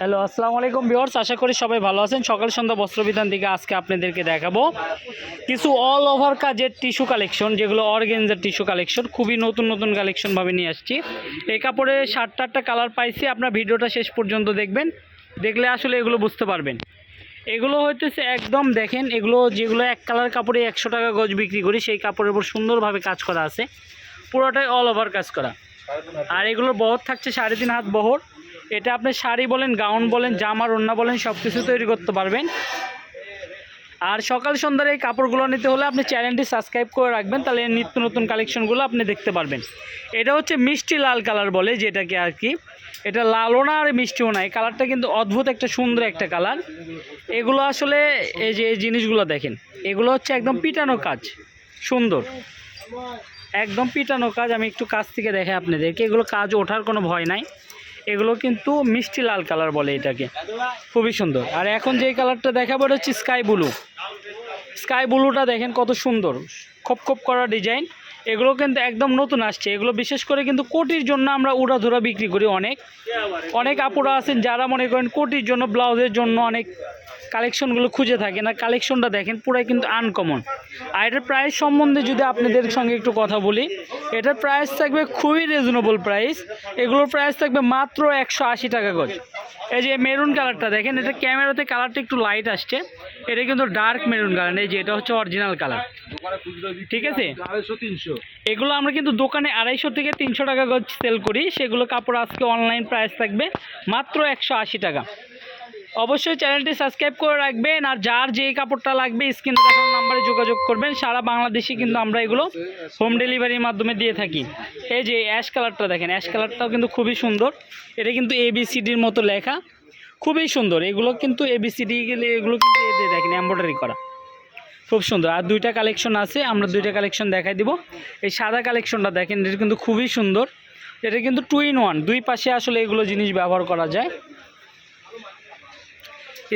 Hello, আসসালামু আলাইকুম viewers, আশা করি সবাই ভালো আছেন। সকাল সন্ধ্যা বস্ত্রবিধান থেকে আজকে আপনাদেরকে দেখাবো। কিছু অল ওভার কাজের টিস্যু কালেকশন যেগুলো অর্গেনজার টিস্যু কালেকশন খুবই নতুন নতুন কালেকশনভাবে নিয়ে আসছি। এই কাপড়ে সাতটা আটটা কালার পাইছি, আপনার ভিডিওটা শেষ পর্যন্ত দেখবেন। দেখলে আসলে এগুলো বুঝতে পারবেন। এগুলো হইতেছে একদম দেখেন, এগুলো যেগুলো এক কালার কাপড়ে একশো টাকা গজ বিক্রি করি, সেই কাপড়ের উপর সুন্দরভাবে কাজ করা আছে। পুরোটাই অল ওভার কাজ করা। আর এগুলোর বহর থাকছে সাড়ে তিন হাত বহর। এটা আপনি শাড়ি বলেন, গাউন বলেন জামার ওড়না বলেন সব কিছু তৈরি করতে পারবেন। আর সকাল সন্ধ্যার এই কাপড়গুলো নিতে হলে আপনি চ্যানেলটি সাবস্ক্রাইব করে রাখবেন, তাহলে নিত্য নতুন কালেকশনগুলো আপনি দেখতে পারবেন। এটা হচ্ছে মিষ্টি লাল কালার বলে যেটাকে আর কি। এটা লালও না আর মিষ্টিও না, এই কালারটা কিন্তু অদ্ভুত একটা সুন্দর একটা কালার। এগুলো আসলে এই যে এই জিনিসগুলো দেখেন, এগুলো হচ্ছে একদম পিটানো কাজ, সুন্দর। একদম পিটানো কাজ, আমি একটু কাছ থেকে দেখে আপনাদেরকে, এগুলো কাজ ওঠার কোনো ভয় নাই। এগুলো কিন্তু মিষ্টি লাল কালার বলে এটাকে। খুবই সুন্দর। আর এখন যে কালারটা দেখাবো, এটা হচ্ছে স্কাই ব্লু। স্কাই ব্লুটা দেখেন কত সুন্দর। খোপ খোপ করা ডিজাইন। এগুলো কিন্তু একদম নতুন আসছে। এগুলো বিশেষ করে কিন্তু কোটির জন্য আমরা উড়াধুরা বিক্রি করি অনেক। অনেক আপুরা আছেন যারা মনে করেন কোটির জন্য, ব্লাউজের জন্য অনেক কালেকশনগুলো খুঁজে থাকেন আর কালেকশনটা দেখেন, পুরাই কিন্তু আনকমন আর এটার প্রাইস সম্বন্ধে যদি আপনাদের সঙ্গে একটু কথা বলি, এটার প্রাইস থাকবে খুবই রিজনেবল প্রাইস এগুলোর প্রাইস থাকবে মাত্র একশো আশি টাকা গজ। এই যে মেরুন কালারটা দেখেন, এটা ক্যামেরাতে কালারটা একটু লাইট আসছে। এটা কিন্তু ডার্ক মেরুন কালার এই যে এটা হচ্ছে অরিজিনাল কালার ঠিক আছে? এগুলো আমরা কিন্তু দোকানে আড়াইশো থেকে তিনশো টাকা গজ সেল করি। সেগুলো কাপড় আজকে অনলাইন প্রাইস থাকবে মাত্র একশো আশি টাকা। অবশ্যই চ্যানেলটি সাবস্ক্রাইব করে রাখবেন আর যার যে কাপড়টা লাগবে স্ক্রিনে দেখানো নাম্বারে যোগাযোগ করবেন। সারা বাংলাদেশে কিন্তু আমরা এগুলো হোম ডেলিভারির মাধ্যমে দিয়ে থাকি। এই যে অ্যাশ কালারটা দেখেন অ্যাশ কালারটাও কিন্তু খুবই সুন্দর। এটা কিন্তু এবিসিডির মতো লেখা। খুবই সুন্দর। এগুলো কিন্তু এবিসিডি গেলে এগুলো কিন্তু এতে দেখেন এম্ব্রয়ডারি করা। খুব সুন্দর। আর দুইটা কালেকশন আছে, আমরা দুইটা কালেকশন দেখাই দিব। এই সাদা কালেকশনটা দেখেন, এটা কিন্তু খুবই সুন্দর। এটা কিন্তু টু ইন ওয়ান দুই পাশে আসলে এগুলো জিনিস ব্যবহার করা যায়।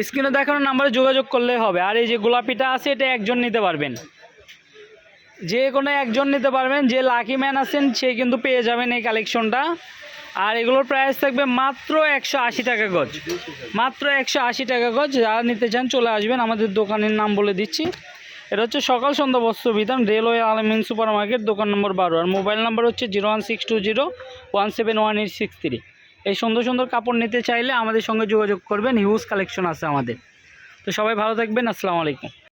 স্ক্রিনে দেখানো নাম্বারে যোগাযোগ করলে হবে। আর এই যে গোলাপিটা আছে, এটা একজন নিতে পারবেন। যে কোনো একজন নিতে পারবেন। যে লাকি ম্যান আছেন, সে কিন্তু পেয়ে যাবেন এই কালেকশনটা আর এগুলোর প্রাইস থাকবে মাত্র একশো আশি টাকা গজ। মাত্র একশো আশি টাকা গজ। যারা নিতে চান, চলে আসবেন। আমাদের দোকানের নাম বলে দিচ্ছি। এটা হচ্ছে সকাল সন্ধ্যা বস্ত্র বিধান রেলওয়ে আলমিন সুপার মার্কেট দোকান নম্বর বারো। আর মোবাইল নাম্বার হচ্ছে zero one six two zero one seven one eight six three. এই সুন্দর সুন্দর কাপড় নিতে চাইলে আমাদের সঙ্গে যোগাযোগ করবেন, হিউজ কালেকশন আছে আমাদের। তো সবাই ভালো থাকবেন, আসসালামু আলাইকুম।